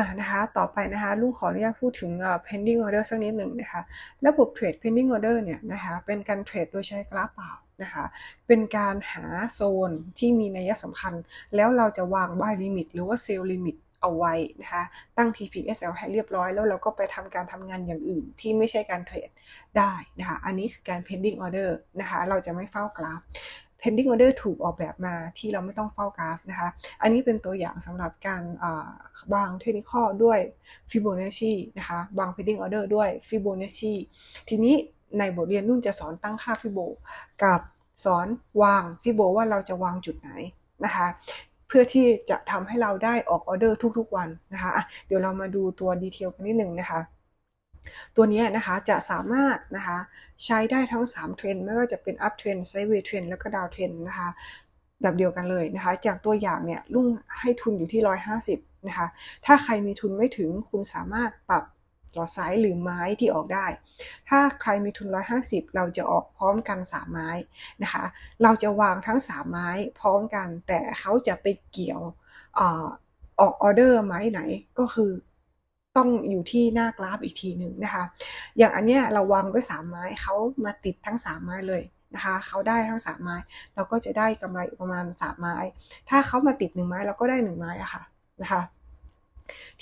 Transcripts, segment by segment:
อะนะคะต่อไปนะคะลุงขออนุญาตพูดถึง pending order สักนิดหนึ่งนะคะระบบเทรด pending order เนี่ยนะคะเป็นการเทรดโดยใช้กราฟเปล่านะคะเป็นการหาโซนที่มีนัยสำคัญ แล้วเราจะวาง buy limit หรือว่า sell limit เอาไว้นะคะตั้ง TPSL ให้เรียบร้อย แล้วเราก็ไปทำการทำงานอย่างอื่นที่ไม่ใช่การเทรดได้นะคะอันนี้คือการ pending order นะคะเราจะไม่เฝ้ากราฟ pending order ถูกออกแบบมาที่เราไม่ต้องเฝ้ากราฟนะคะ อันนี้เป็นตัวอย่างสำหรับการวางเทคนิคด้วย Fibonacci นะคะวาง pending order ด้วย Fibonacci ทีนี้ในบทเรียนนุ่นจะสอนตั้งค่า Fibo กับสอนวาง Fibo ว่าเราจะวางจุดไหนนะคะเพื่อที่จะทำให้เราได้ออกออเดอร์ทุกๆวันนะคะะเดี๋ยวเรามาดูตัวดีเทลกันนิดหนึ่งนะคะ ตัวนี้นะคะจะสามารถนะคะใช้ได้ทั้ง 3 เทรนไม่ว่าจะเป็น up trend sideways trend แล้วก็ down trend นะคะแบบเดียวกันเลยนะคะ จากตัวอย่างเนี่ยลุ่งให้ทุนอยู่ที่ 150นะคะถ้าใครมีทุนไม่ถึงคุณสามารถปรับหลอดไซส์หรือไม้ที่ออกได้ ถ้าใครมีทุน 150 เราจะออกพร้อมกัน 3 ไม้นะคะ เราจะวางทั้ง 3 ไม้พร้อมกัน แต่เขาจะไปเกี่ยวออกออเดอร์ไม้ไหนก็คือ ต้องอยู่ที่หน้ากราฟอีกทีหนึ่งนะคะ อย่างอันเนี้ยเราวางไว้3ไม้เขามาติดทั้ง 3 ไม้เลยนะคะเขาได้ทั้ง 3 ไม้ เราก็จะได้กำไรประมาณ 3 ไม้ ถ้าเขามาติด 1 ไม้เราก็ได้ 1 ไม้อะค่ะนะคะ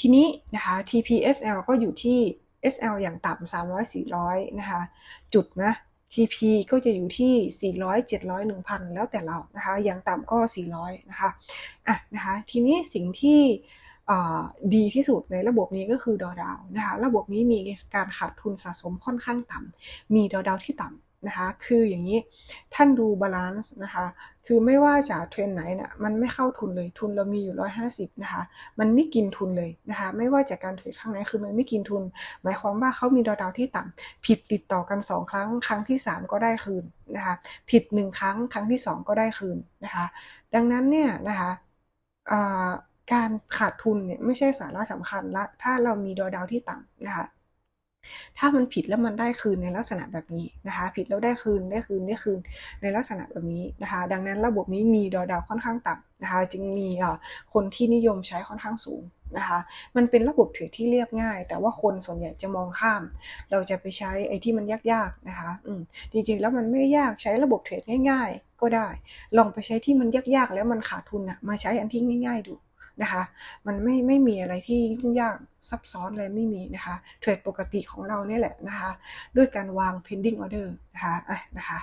ทีนี้นะคะ TPSL ก็อยู่ที่ SL อย่างต่ำ300 400 นะคะ จุดนะ TP ก็จะอยู่ที่ 400 700 1,000 แล้วแต่เรานะคะ อย่างต่ำก็ 400 นะคะ อะนะคะ ทีนี้สิ่งที่ ดีที่สุดในระบบนี้ก็คือดอดาวนะคะระบบนี้มีการขาดทุนสะสมค่อนข้างต่ำมีดอดาวที่ต่ำนะคะคืออย่างนี้ท่านดูบาลานซ์นะคะคือไม่ว่าจะเทรนไหนนะ่ะมันไม่เข้าทุนเลยทุนเรามีอยู่ 150นะคะมันไม่กินทุนเลยนะคะไม่ว่าจากการเทรดข้างไหนคือมันไม่กินทุน หมายความว่าเขามีดอดาวที่ต่ำผิดติดต่อกัน 2 ครั้ง ครั้งที่ 3 ก็ได้คืนนะคะผิด 1 ครั้งครั้งที่ 2 ก็ได้คืนนะคะดังนั้นเนี่ยนะคะ การขาดทุนเนี่ยไม่ใช่สาระสำคัญละ ถ้าเรามีดอดาวที่ต่ำนะคะ ถ้ามันผิดแล้วมันได้คืนในลักษณะแบบนี้นะคะ ผิดแล้วได้คืนได้คืนได้คืนในลักษณะแบบนี้นะคะ ดังนั้นระบบนี้มีดอดาวค่อนข้างต่ำนะคะ จึงมีคนที่นิยมใช้ค่อนข้างสูงนะคะ มันเป็นระบบเทรดที่เรียบง่าย แต่ว่าคนส่วนใหญ่จะมองข้าม เราจะไปใช้ไอ้ที่มันยากๆนะคะ อืมจริงๆแล้วมันไม่ยากใช้ระบบเทรดง่าย ๆ ก็ได้ ลองไปใช้ที่มันยากๆ แล้วมันขาดทุนอะมาใช้อันที่ง่าย ๆ ดู นะคะ มันไม่ไม่มีอะไรที่ยุ่งยากซับซ้อนเลยไม่มีนะคะ เทรดปกติของเราเนี่ยแหละนะคะ ด้วยการวาง pending order นะคะะนะคะ